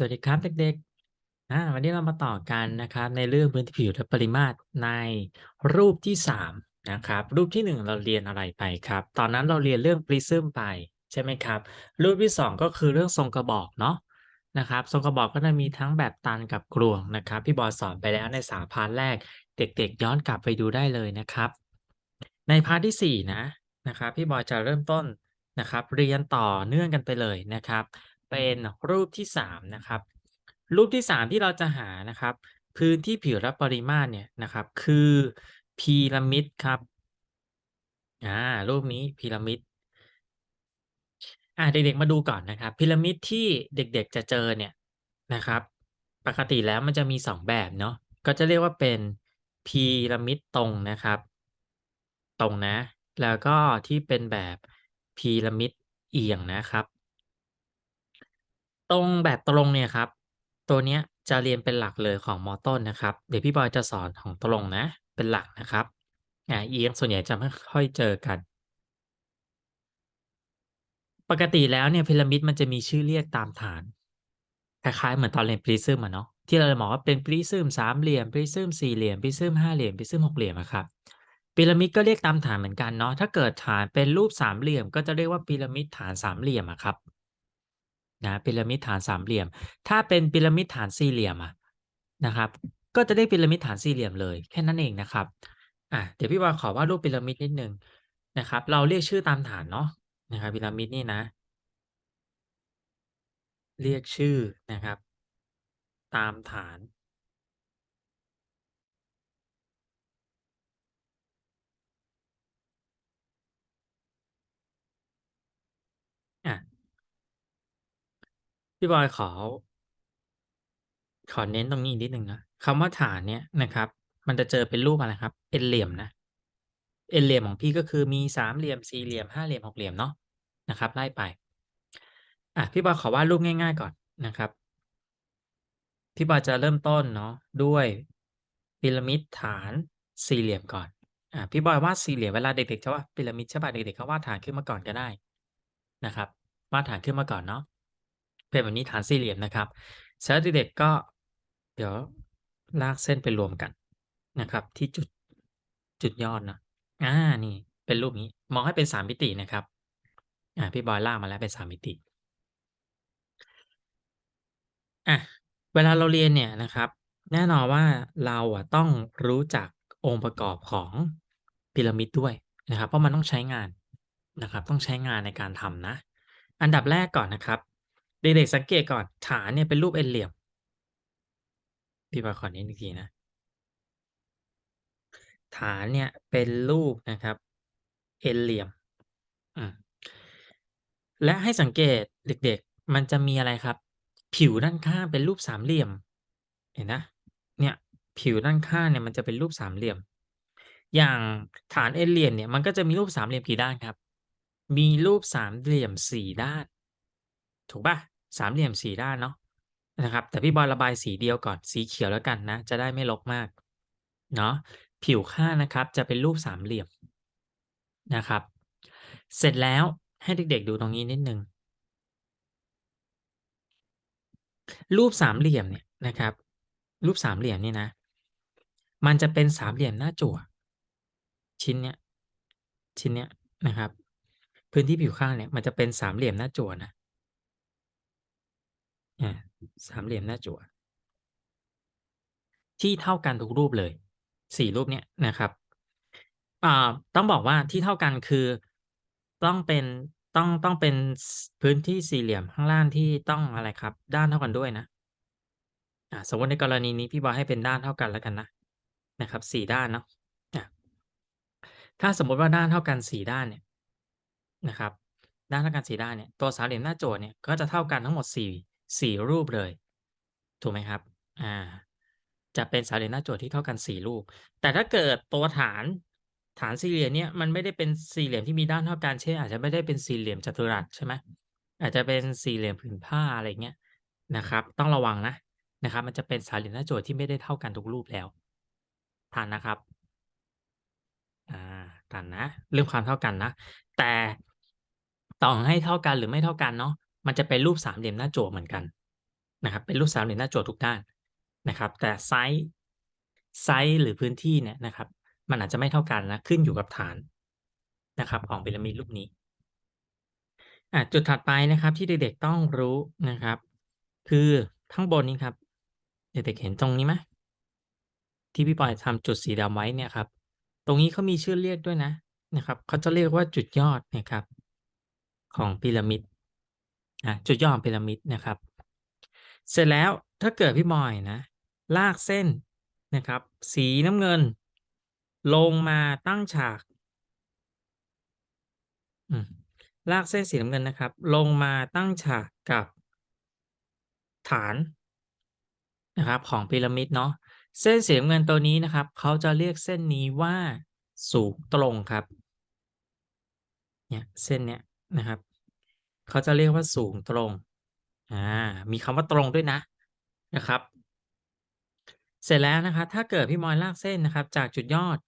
สวัสดีครับเด็กๆอ่าวันนี้เรามาต่อกันนะครับในเรื่องพื้นที่ผิวและปริมาตรในรูปที่3นะครับรูปที่ 1 เราเรียนอะไรไปครับ ตอนนั้นเราเรียนเรื่อง Prism ไปใช่ไหมครับ รูปที่ 2 ก็คือเรื่องทรงกระบอกเนาะนะครับทรงกระบอกก็จะมีทั้งแบบตันกับกลวงนะครับพี่บอยสอนไปแล้วในสาพาร์ทแรก เด็กๆ ย้อนกลับไปดูได้เลยนะครับ ในพาร์ทที่4นะนะครับพี่บอยจะเริ่มต้นนะครับเรียนต่อเนื่องกันไปเลยนะครับ เป็นรูปที่3นะครับรูปที่ 3 ที่เราจะหานะครับ พื้นที่ผิวและปริมาตรเนี่ยนะครับ คือพีระมิดครับอ่ารูปนี้พีระมิดอ่าเด็กๆมาดูก่อนนะครับ พีระมิดที่เด็กๆจะเจอเนี่ยนะครับ ปกติแล้วมันจะมี 2 แบบเนาะก็จะเรียกว่าเป็นพีระมิดตรงนะครับ ตรงนะ แล้วก็ที่เป็นแบบพีระมิดเอียงนะครับ ตรงแบบตรงเนี่ยครับ ตัวเนี้ยจะเรียนเป็นหลักเลยของมอต้นนะครับ เดี๋ยวพี่บอยจะสอนของตรงนะ เป็นหลักนะครับอ่าเอียงส่วนใหญ่จะไม่ค่อยเจอกัน ปกติแล้วเนี่ยพีระมิดมันจะมีชื่อเรียกตามฐาน คล้ายๆเหมือนตอนเรียน Prism อะเนาะที่เราจะบอกว่าเป็น Prism สามเหลี่ยม Prism สี่เหลี่ยม Prism ห้าเหลี่ยม Prism หกเหลี่ยมอะครับพีระมิดก็เรียกตามฐานเหมือนกันเนาะถ้าเกิดฐานเป็นรูปสามเหลี่ยม ก็จะเรียกว่าพีระมิดฐานสามเหลี่ยมอะครับ นะพีระมิดฐานสามเหลี่ยม ถ้าเป็นพีระมิดฐานสี่เหลี่ยมอะนะครับ ก็จะได้พีระมิดฐานสี่เหลี่ยมเลยแค่นั้นเองนะครับอะเดี๋ยวพี่วาขอวาดรูปพีระมิดนิดนึงนะครับ เราเรียกชื่อตามฐานเนาะนะครับพีระมิดนี่นะ เรียกชื่อนะครับ ตามฐานอะ พี่บอยขอ ขอเน้นตรงนี้อีกนิดหนึ่งนะคำว่าฐานเนี่ยนะครับ มันจะเจอเป็นรูปอะไรครับ เอ็นเหลี่ยมนะ เอ็นเหลี่ยมของพี่ก็คือมีสามเหลี่ยมสี่เหลี่ยมห้าเหลี่ยมหกเหลี่ยมเนาะนะครับไล่ไป อะพี่บอยขอวาดรูปง่าย ๆ ก่อนนะครับพี่บอยจะเริ่มต้นเนาะด้วยพีระมิดฐานสี่เหลี่ยมก่อนอะพี่บอยวาดสี่เหลี่ยมเวลาเด็กๆจะว่าพีระมิดใช่ป่ะเด็กๆก็วาดฐานขึ้นมาก่อนก็ได้นะครับวาดฐานขึ้นมาก่อนเนาะ เป็นแบบนี้ฐานสี่เหลี่ยมนะครับเสร็จแล้วเด็กๆก็เดี๋ยวลากเส้นไปรวมกันนะครับ ที่จุดจุดยอดเนาะอ่านี่เป็นรูปนี้มองให้เป็นสามมิตินะครับอ่าพี่บอยลากมาแล้วเป็นสามมิติอะเวลาเราเรียนเนี่ยนะครับ แน่นอนว่าเราอะต้องรู้จักองค์ประกอบของพีระมิดด้วยนะครับ เพราะมันต้องใช้งานนะครับ ต้องใช้งานในการทำนะ อันดับแรกก่อนนะครับ เด็กๆสังเกตก่อนฐานเนี่ยเป็นรูปเอ็นเหลี่ยมพี่บอยขอเน้นอีกทีนะ ฐานเนี่ยเป็นรูปนะครับ เอ็นเหลี่ยมอืมและให้สังเกตเด็กๆ มันจะมีอะไรครับ ผิวด้านข้างเป็นรูปสามเหลี่ยม เห็นนะเนี่ย ผิวด้านข้างเนี่ยมันจะเป็นรูปสามเหลี่ยม อย่างฐานเอ็นเหลี่ยมเนี่ยมันก็จะมีรูปสามเหลี่ยมกี่ด้านครับ มีรูปสามเหลี่ยมสี่ด้าน ถูกป่ะสามเหลี่ยมสี่ด้านเนาะนะครับ แต่พี่บอยระบายสีเดียวก่อนสีเขียวแล้วกันนะ จะได้ไม่รกมากเนาะผิวข้างนะครับจะเป็นรูปสามเหลี่ยมนะครับ เสร็จแล้วให้เด็กๆดูตรงนี้นิดนึงรูปสามเหลี่ยมเนี่ยนะครับ รูปสามเหลี่ยมนี่นะ มันจะเป็นสามเหลี่ยมหน้าจั่ว ชิ้นเนี้ยชิ้นเนี้ยนะครับ พื้นที่ผิวข้างเนี่ยมันจะเป็นสามเหลี่ยมหน้าจั่วนะ อ่าสามเหลี่ยมหน้าจั่วที่เท่ากันทุกรูปเลยสี่รูปเนี้ยนะครับอ่าต้องบอกว่าที่เท่ากันคือต้องเป็นต้องต้องเป็นพื้นที่สี่เหลี่ยมข้างล่างที่ต้องอะไรครับ ด้านเท่ากันด้วยนะอ่าสมมติในกรณีนี้พี่บอยให้เป็นด้านเท่ากันแล้วกันนะนะครับสี่ด้านเนาะอะถ้าสมมติว่าด้านเท่ากันสี่ด้านเนี่ยนะครับ ด้านเท่ากันสี่ด้านเนี่ยตัวสามเหลี่ยมหน้าโจทย์เนี่ยก็จะเท่ากันทั้งหมดสี่ สี่รูปเลย ถูกไหมครับ อ่า จะเป็นสาเหลี่ยมหน้าโจทย์ที่เท่ากันสี่รูป แต่ถ้าเกิดตัวฐานฐานสี่เหลี่ยมเนี่ยมันไม่ได้เป็นสี่เหลี่ยมที่มีด้านเท่ากันเช่นอาจจะไม่ได้เป็นสี่เหลี่ยมจัตุรัสใช่ไหมอาจจะเป็นสี่เหลี่ยมผืนผ้าอะไรเงี้ยนะครับ ต้องระวังนะนะครับ มันจะเป็นสาเหลี่ยมหน้าโจทย์ที่ไม่ได้เท่ากันทุกรูปแล้วทันนะครับอ่าทันนะเรื่องความเท่ากันนะแต่ต่อให้เท่ากันหรือไม่เท่ากันเนาะ มันจะเป็นรูปสามเหลี่ยมหน้าโจทย์เหมือนกันนะครับ เป็นรูปสามเหลี่ยมหน้าโจทย์ทุกด้านนะครับ แต่ไซซ์ไซซ์หรือพื้นที่เนี่ยนะครับ มันอาจจะไม่เท่ากันนะขึ้นอยู่กับฐานนะครับ ของพีระมิดรูปนี้อ่าจุดถัดไปนะครับ ที่เด็กๆต้องรู้นะครับ คือข้างบนนี้ครับ เด็กๆเห็นตรงนี้ไหม?ที่พี่ปอยทำจุดสีดำไว้เนี่ยครับ ตรงนี้เขามีชื่อเรียกด้วยนะนะครับเขาจะเรียกว่าจุดยอดนะครับ ของพีระมิด อ่าจุดยอดของพีระมิดนะครับ เสร็จแล้วถ้าเกิดพี่บอยนะ ลากเส้นนะครับ สีน้ำเงิน ลงมาตั้งฉากลากเส้นสีน้ำเงินนะครับ ลงมาตั้งฉากกับฐานนะครับของพีระมิดเนาะเส้นสีน้ำเงินตัวนี้นะครับ เขาจะเรียกเส้นนี้ว่าสูงตรงครับเนี่ยเส้นเนี้ยนะครับ เขาจะเรียกว่าสูงตรง อ่า มีคำว่าตรงด้วยนะ นะครับ เสร็จแล้วนะครับถ้าเกิดพี่มอยลากเส้นนะครับ จากจุดยอด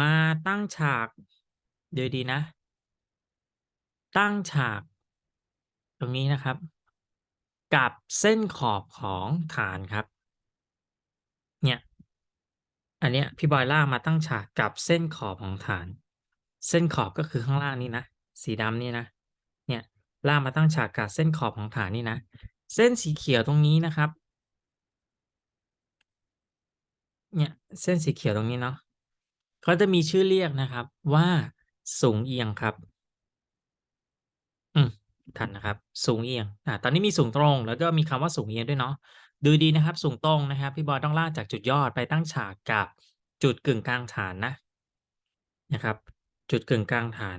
มาตั้งฉากเดูดีนะ ตั้งฉาก ตรงนี้นะครับ กับเส้นขอบของฐานครับ เนี่ย อันเนี้ยพี่บอยลากมาตั้งฉากกับเส้นขอบของฐาน เส้นขอบก็คือข้างล่างนี้นะ สีดำนี่นะ ลากมาตั้งฉากกับเส้นขอบของฐานนี่นะ เส้นสีเขียวตรงนี้นะครับ เนี่ยเส้นสีเขียวตรงนี้เนาะเขาจะมีชื่อเรียกนะครับ ว่าสูงเอียงครับ อืมทันนะครับ สูงเอียงอ่าตอนนี้มีสูงตรง แล้วก็มีคำว่าสูงเอียงด้วยเนาะดูดีนะครับ สูงตรงนะครับ พี่บอยต้องลากจากจุดยอดไปตั้งฉากกับจุดกึ่งกลางฐานนะนะครับ จุดกึ่งกลางฐาน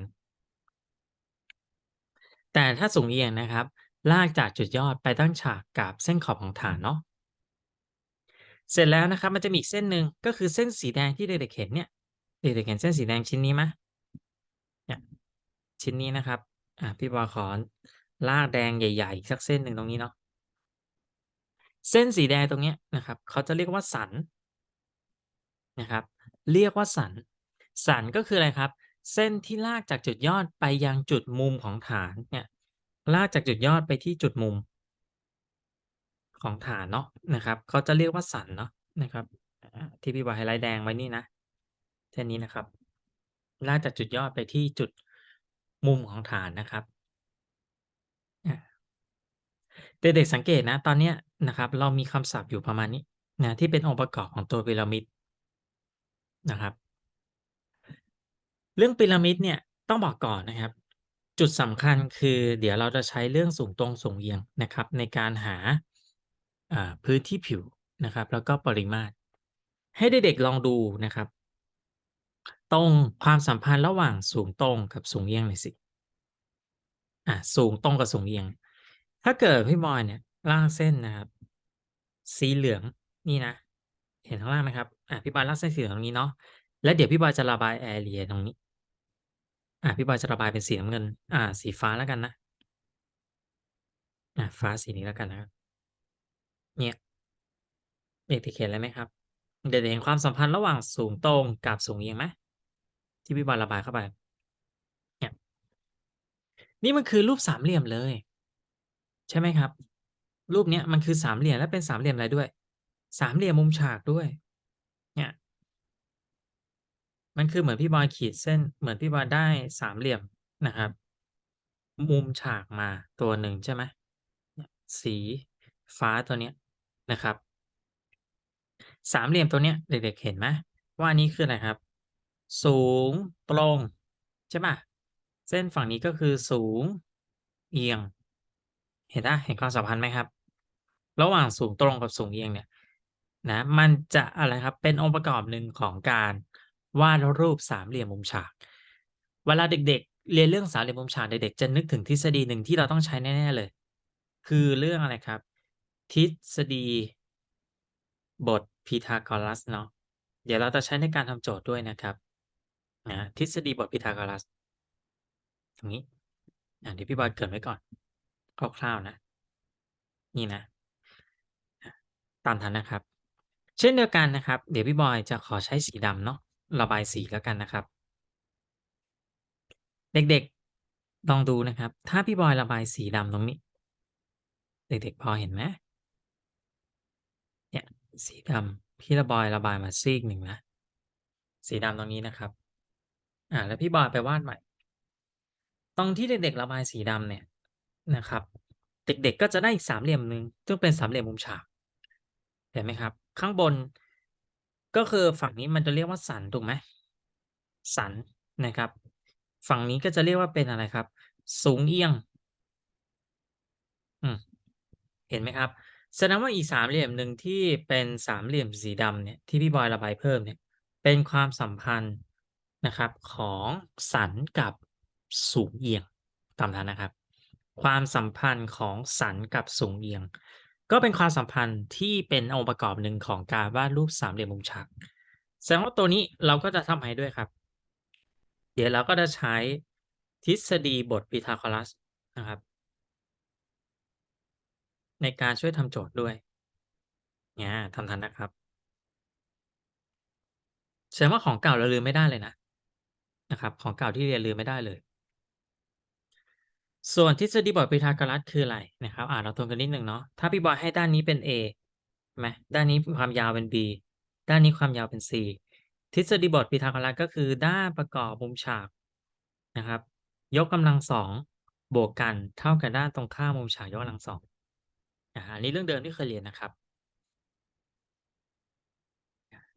แต่ถ้าสูงเอียงนะครับ ลากจากจุดยอดไปตั้งฉากกับเส้นขอบของฐานเนาะเสร็จแล้วนะครับมันจะมีอีกเส้นหนึ่งก็คือเส้นสีแดงที่เด็กๆเห็นเนี่ยเด็กๆเห็นเส้นสีแดงชิ้นนี้ไหม?เนี่ยชิ้นนี้นะครับอ่าพี่บอขอลากแดงใหญ่ๆสักเส้นหนึ่งตรงนี้เนาะเส้นสีแดงตรงเนี้ยนะครับเขาจะเรียกว่าสันนะครับ เรียกว่าสัน สันก็คืออะไรครับ เส้นที่ลากจากจุดยอดไปยังจุดมุมของฐานเนี่ยลากจากจุดยอดไปที่จุดมุม ของฐานเนาะนะครับเขาจะเรียกว่าสันเนาะนะครับที่พี่บอยไฮไลต์แดงไว้นี่นะเส้นนี้นะครับ ลากจากจุดยอดไปที่จุดมุมของฐานนะครับเด็กๆสังเกตนะ ตอนเนี้ยนะครับ เรามีคำศัพท์อยู่ประมาณนี้นะที่เป็นองค์ประกอบของตัวพีระมิดนะครับ เรื่องพีระมิดเนี่ยต้องบอกก่อนนะครับ จุดสำคัญคือเดี๋ยวเราจะใช้เรื่องสูงตรงสูงเอียงนะครับ ในการหาพื้นที่ผิวนะครับ แล้วก็ปริมาตร ให้เด็กๆลองดูนะครับ ตรงความสัมพันธ์ระหว่างสูงตรงกับสูงเอียงหน่อยสิอ่าสูงตรงกับสูงเอียง ถ้าเกิดพี่บอยเนี่ยลากเส้นนะครับ สีเหลืองนี่นะ เห็นข้างล่างไหมครับ?อ่าพี่บอยลากเส้นสีเหลืองตรงนี้เนาะแล้วเดี๋ยวพี่บอยจะระบายแอเรียตรงนี้ อ่าพี่บอยจะระบายเป็นสีน้ำเงิน อ่า สีฟ้าแล้วกันนะ อ่าฟ้าสีนี้แล้วกันนะครับเนี่ยเด็กๆเห็นอะไรไหมครับ?เด็กๆเห็นความสัมพันธ์ระหว่างสูงตรงกับสูงเอียงไหม?ที่พี่บอยระบายเข้าไป เนี่ย นี่มันคือรูปสามเหลี่ยมเลย ใช่ไหมครับ?รูปเนี้ยมันคือสามเหลี่ยมและเป็นสามเหลี่ยมอะไรด้วย สามเหลี่ยมมุมฉากด้วย มันคือเหมือนพี่บอยขีดเส้น เหมือนพี่บอยได้สามเหลี่ยมนะครับ มุมฉากมาตัวหนึ่งใช่ไหมสีฟ้าตัวเนี้ยนะครับ สามเหลี่ยมตัวเนี้ยเด็กๆเห็นไหมว่านี้คืออะไรครับ สูงตรงใช่เปล่า?เส้นฝั่งนี้ก็คือสูงเอียง เห็นเปล่าเห็นความสัมพันธ์ไหมครับ?ระหว่างสูงตรงกับสูงเอียงเนี่ยนะมันจะอะไรครับเป็นองค์ประกอบหนึ่งของการ วาดรูปสามเหลี่ยมมุมฉาก เวลาเด็ก ๆ เรียนเรื่องสามเหลี่ยมมุมฉากเด็กๆจะนึกถึงทฤษฎีหนึ่งที่เราต้องใช้แน่ๆเลย คือเรื่องอะไรครับ ทฤษฎี บท Pythagoras เนาะเดี๋ยวเราจะใช้ในการทำโจทย์ด้วยนะครับนะทฤษฎีบท Pythagoras ตรงนี้อ่าเดี๋ยวพี่บอยเกริ่นไว้ก่อนคร่าวๆนะ นี่นะ ตามทันนะครับ เช่นเดียวกันนะครับ เดี๋ยวพี่บอยจะขอใช้สีดำเนาะ ระบายสีแล้วกันนะครับ เด็กๆลองดูนะครับ ถ้าพี่บอยระบายสีดำตรงนี้ เด็กๆพอเห็นไหมเนี่ย?สีดำพี่ระบอยระบายมาซีกหนึ่งนะสีดำตรงนี้นะครับ อ่า แล้วพี่บอยไปวาดใหม่ ตรงที่เด็กๆระบายสีดำเนี่ยนะครับ เด็กๆก็จะได้อีกสามเหลี่ยมหนึ่งซึ่งเป็นสามเหลี่ยมมุมฉากเห็นไหมครับ ข้างบน ก็คือฝั่งนี้มันจะเรียกว่าสันถูกไหมสันนะครับ ฝั่งนี้ก็จะเรียกว่าเป็นอะไรครับ สูงเอียงอืมเห็นไหมครับแสดงว่าอีกสามเหลี่ยมหนึ่งที่เป็นสามเหลี่ยมสีดำเนี่ยที่พี่บอยระบายเพิ่มเนี่ยเป็นความสัมพันธ์นะครับของสันกับสูงเอียงตามนั้นนะครับ ความสัมพันธ์ของสันกับสูงเอียง ก็เป็นความสัมพันธ์ที่เป็นองค์ประกอบหนึ่งของการวาดรูปสามเหลี่ยมมุมฉากแสดงว่าตัวนี้เราก็จะทำให้ด้วยครับ เดี๋ยวเราก็จะใช้ทฤษฎีบทพีทาโกรัสนะครับ ในการช่วยทำโจทย์ด้วยอาทำทันนะครับแสดงว่าของเก่าเราลืมไม่ได้เลยนะนะครับ ของเก่าที่เรียนลืมไม่ได้เลย ส่วนทฤษฎีบทพีทาโกรัสคืออะไรนะครับอ่าเราทวนกันนิดหนึ่งเนาะถ้าพี่บอยให้ด้านนี้เป็น A ใช่ไหมด้านนี้ความยาวเป็น B ด้านนี้ความยาวเป็น C ทฤษฎีบทพีทาโกรัสก็คือด้านประกอบมุมฉากนะครับ ยกกำลังสองบวกกันเท่ากับด้านตรงข้ามมุมฉากยกกำลังสองอ่าอันนี้เรื่องเดิมที่เคยเรียนนะครับ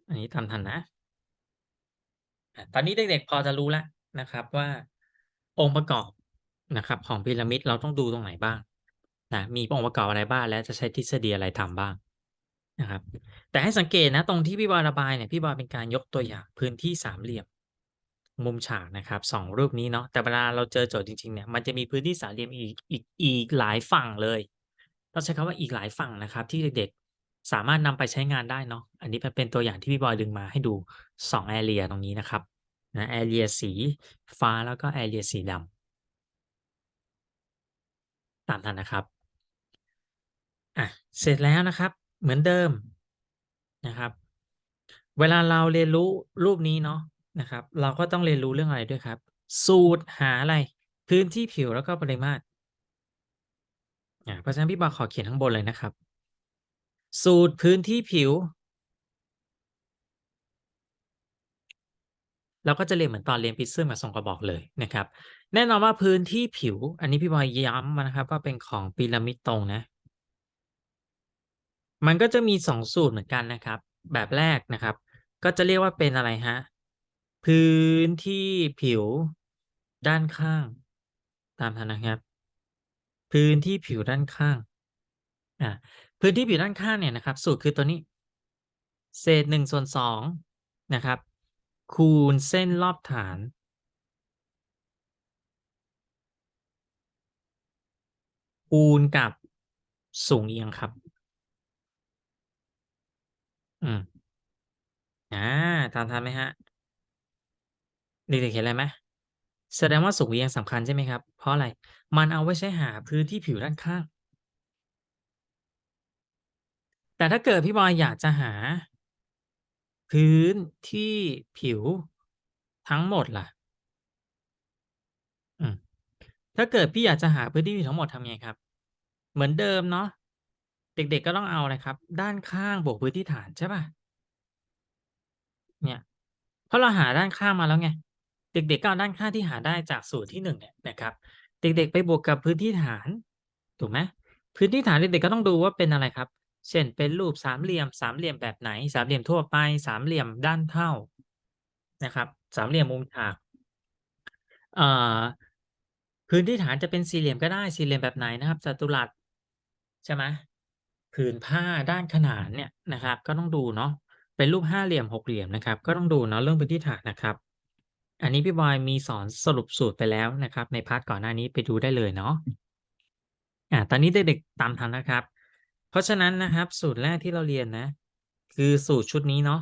อันนี้ทำทันนะตอนนี้เด็กๆพอจะรู้แล้วนะครับว่า องค์ประกอบ นะครับของพีระมิดเราต้องดูตรงไหนบ้างนะมีองค์ประกอบอะไรบ้างและจะใช้ทฤษฎีอะไรทำบ้างนะครับ แต่ให้สังเกตนะตรงที่พี่บอยระบายเนี่ยพี่บอยเป็นการยกตัวอย่างพื้นที่สามเหลี่ยม มุมฉากนะครับสองรูปนี้เนาะแต่เวลาเราเจอโจทย์จริงๆเนี่ยมันจะมีพื้นที่สามเหลี่ยมอีกอีกอีกหลายฝั่งเลยต้องใช้คำว่าอีกหลายฝั่งนะครับ ที่เด็กๆสามารถนำไปใช้งานได้เนาะอันนี้เป็นตัวอย่างที่พี่บอยดึงมาให้ดูสองแอเรียตรงนี้นะครับนะแอเรียสีฟ้าแล้วก็แอเรียสีดำ ตามทันนะครับอะเสร็จแล้วนะครับ เหมือนเดิมนะครับ เวลาเราเรียนรู้รูปนี้เนาะนะครับ เราก็ต้องเรียนรู้เรื่องอะไรด้วยครับ สูตรหาอะไร พื้นที่ผิวแล้วก็ปริมาตรเพราะฉะนั้นพี่บอขอเขียนข้างบนเลยนะครับ สูตรพื้นที่ผิว เราก็จะเรียนเหมือนตอนเรียนพิซซึมกับทรงกระบอกเลยนะครับ แน่นอนว่าพื้นที่ผิว อันนี้พี่บอยย้ำมานะครับ ว่าเป็นของพีระมิดตรงนะ มันก็จะมีสองสูตรเหมือนกันนะครับ แบบแรกนะครับ ก็จะเรียกว่าเป็นอะไรฮะพื้นที่ผิวด้านข้าง ตามทันนะครับ พื้นที่ผิวด้านข้างอ่าพื้นที่ผิวด้านข้างเนี่ยนะครับ สูตรคือตัวนี้ เศษหนึ่งส่วนสองนะครับ คูณเส้นรอบฐาน คูณกับสูงเอียงครับ อืมอ่าตามทันไหมฮะเด็กๆเห็นอะไรไหมแสดงว่าสูงเอียงสำคัญใช่ไหมครับ เพราะอะไร มันเอาไว้ใช้หาพื้นที่ผิวด้านข้าง แต่ถ้าเกิดพี่บอยอยากจะหา พื้นที่ผิวทั้งหมดล่ะ อืม ถ้าเกิดพี่อยากจะหาพื้นที่ผิวทั้งหมดทำไงครับ เหมือนเดิมเนาะ เด็กๆก็ต้องเอาอะไรครับ ด้านข้างบวกพื้นที่ฐานใช่ป่ะ เนี่ย เพราะเราหาด้านข้างมาแล้วไง เด็กๆก็เอาด้านข้างที่หาได้จากสูตรที่หนึ่งเนี่ยนะครับ เด็กๆ ไปบวกกับพื้นที่ฐาน ถูกไหมพื้นที่ฐานเด็กๆก็ต้องดูว่าเป็นอะไรครับ เช่นเป็นรูปสามเหลี่ยม สามเหลี่ยมแบบไหน สามเหลี่ยมทั่วไป สามเหลี่ยมด้านเท่านะครับ สามเหลี่ยมมุมฉากพื้นที่ฐานจะเป็นสี่เหลี่ยมก็ได้สี่เหลี่ยมแบบไหนนะครับจัตุรัสใช่ไหมผืนผ้าด้านขนานเนี่ยนะครับ ก็ต้องดูเนาะเป็นรูปห้าเหลี่ยมหกเหลี่ยมนะครับ ก็ต้องดูเนาะเรื่องพื้นที่ฐานนะครับ อันนี้พี่บอยมีสอนสรุปสูตรไปแล้วนะครับ ในพาร์ทก่อนหน้านี้ไปดูได้เลยเนาะอ่าตอนนี้เด็กๆตามทันนะครับ เพราะฉะนั้นนะครับ สูตรแรกที่เราเรียนนะ คือสูตรชุดนี้เนาะ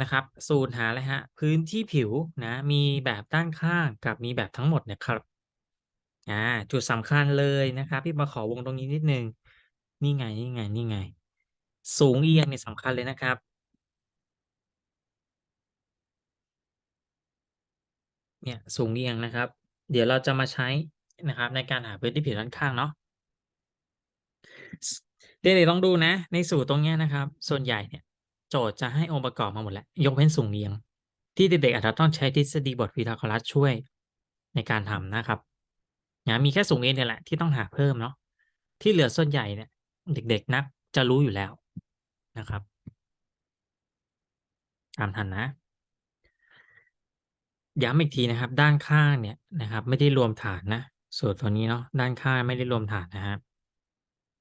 นะครับ สูตรหาอะไรฮะ พื้นที่ผิวนะ มีแบบด้านข้างกับมีแบบทั้งหมดเนะครับอ่าจุดสำคัญเลยนะครับ พี่มาขอวงตรงนี้นิดนึง นี่ไงนี่ไงนี่ไง สูงเอียงเนี่ยสำคัญเลยนะครับเนี่ยสูงเอียงนะครับ เดี๋ยวเราจะมาใช้นะครับ ในการหาพื้นที่ผิวด้านข้างเนาะ เด็กๆลองดูนะ ในสูตรตรงนี้นะครับ ส่วนใหญ่เนี่ย โจทย์จะให้องค์ประกอบมาหมดแล้ว ยกเว้นสูงเอียง ที่เด็กๆอาจจะต้องใช้ทฤษฎีบท Pythagoras ช่วยในการทำนะครับนะมีแค่สูงเอียงเนี่ยแหละที่ต้องหาเพิ่มเนาะที่เหลือส่วนใหญ่เนี่ย เด็กๆนักจะรู้อยู่แล้วนะครับตามทันนะย้ำอีกทีนะครับ ด้านข้างเนี่ยนะครับ ไม่ได้รวมฐานนะสูตรตัวนี้เนาะด้านข้างไม่ได้รวมฐานนะครับ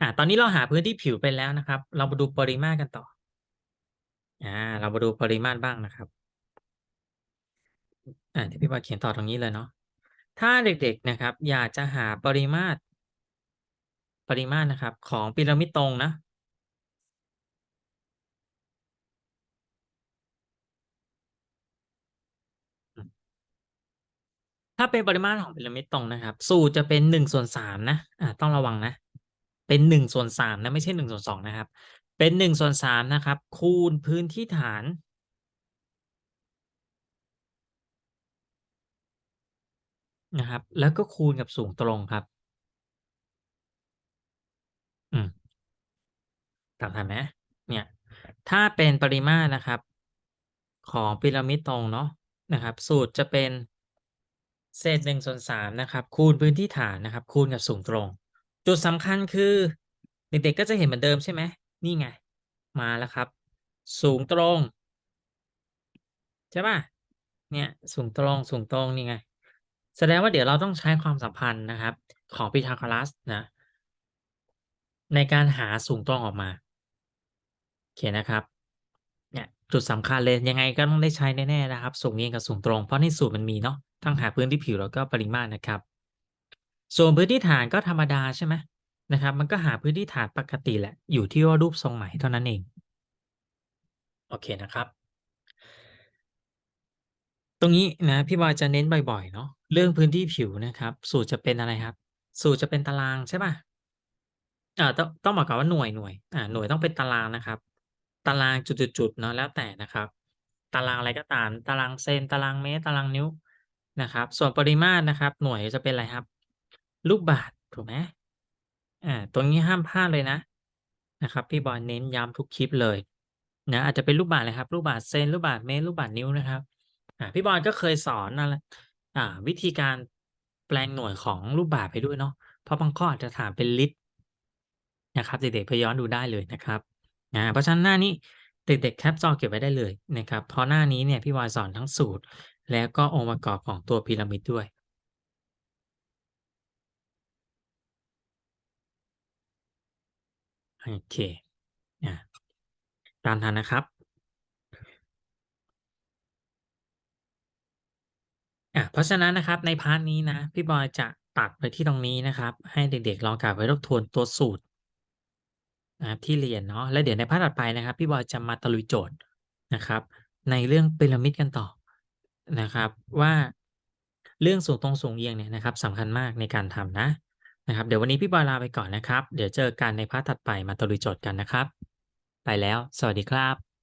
อ่าตอนนี้เราหาพื้นที่ผิวไปแล้วนะครับ เรามาดูปริมาตรกันต่อ อ่า เรามาดูปริมาตรบ้างนะครับ อ่าที่พี่บอยเขียนต่อตรงนี้เลยเนาะ ถ้าเด็กๆนะครับ อยากจะหาปริมาตร ปริมาตรนะครับ ของพีระมิดตรงนะ ถ้าเป็นปริมาตรของพีระมิดตรงนะครับ สูตรจะเป็นหนึ่งส่วนสามนะ อ่าต้องระวังนะ เป็นหนึ่งส่วนสามนะไม่ใช่หนึ่งส่วนสองนะครับ เป็นหนึ่งส่วนสามนะครับ คูณพื้นที่ฐาน นะครับ แล้วก็คูณกับสูงตรงครับ อืมตามทันไหมเนี่ย ถ้าเป็นปริมาตรนะครับ ของพีระมิดตรงเนาะนะครับ สูตรจะเป็นเศษหนึ่งส่วนสามนะครับ คูณพื้นที่ฐานนะครับ คูณกับสูงตรง จุดสำคัญคือเด็กๆก็จะเห็นเหมือนเดิมใช่ไหมนี่ไง มาแล้วครับ สูงตรง ใช่ป่ะเนี่ยสูงตรงสูงตรงนี่ไง แสดงว่าเดี๋ยวเราต้องใช้ความสัมพันธ์นะครับ ของพีทาโกรัสนะ ในการหาสูงตรงออกมาโอเคนะครับเนี่ยจุดสำคัญเลยยังไงก็ต้องได้ใช้แน่ๆนะครับ สูงเอียงกับสูงตรงเพราะในสูตรมันมีเนาะทั้งหาพื้นที่ผิวแล้วก็ปริมาตรนะครับ ส่วนพื้นที่ฐานก็ธรรมดาใช่ไหมนะครับ มันก็หาพื้นที่ฐานปกติแหละ อยู่ที่ว่ารูปทรงไหนเท่านั้นเอง โอเคนะครับ ตรงนี้นะพี่บอยจะเน้นบ่อยๆเนาะเรื่องพื้นที่ผิวนะครับ สูตรจะเป็นอะไรครับ สูตรจะเป็นตารางใช่ป่ะอ่าต้องต้องบอกก่อนว่าหน่วยหน่วยอ่าหน่วยต้องเป็นตารางนะครับ ตารางจุดๆๆเนาะแล้วแต่นะครับ ตารางอะไรก็ตาม ตารางเซนตารางเมตร ตารางนิ้วนะครับ ส่วนปริมาตรนะครับ หน่วยจะเป็นอะไรครับ ลูกบาศถูกไหมอ่าตรงนี้ห้ามพลาดเลยนะนะครับ พี่บอยเน้นย้ำทุกคลิปเลยนะอาจจะเป็นลูกบาศเลยครับ ลูกบาศเซนลูกบาศเมตรลูกบาศนิ้วนะครับอ่าพี่บอยก็เคยสอนอะไรอ่า วิธีการแปลงหน่วยของลูกบาศไปด้วยเนาะเพราะบางข้ออาจจะถามเป็นลิตรนะครับ เด็กๆไปย้อนดูได้เลยนะครับอ่าเพราะฉะนั้นหน้านี้เด็กๆแคปจอเก็บไว้ได้เลยนะครับเพราะหน้านี้เนี่ยพี่บอยสอนทั้งสูตร แล้วก็องค์ประกอบของตัวพีระมิดด้วย โอเคตามทันนะครับอ่าเพราะฉะนั้นนะครับในพาร์ทนี้นะ พี่บอยจะตัดไปที่ตรงนี้นะครับ ให้เด็กๆลองกลับไปทบทวนตัวสูตรนะครับที่เรียนเนาะแล้วเดี๋ยวในพาร์ทถัดไปนะครับ พี่บอยจะมาตะลุยโจทย์นะครับ ในเรื่องพีระมิดกันต่อนะครับว่าเรื่องสูงตรงสูงเอียงเนี่ยนะครับสำคัญมากในการทำนะ นะครับเดี๋ยววันนี้พี่บอยลาไปก่อนนะครับ เดี๋ยวเจอกันในพาร์ทถัดไปมาตลุยโจทย์กันนะครับ ไปแล้ว สวัสดีครับ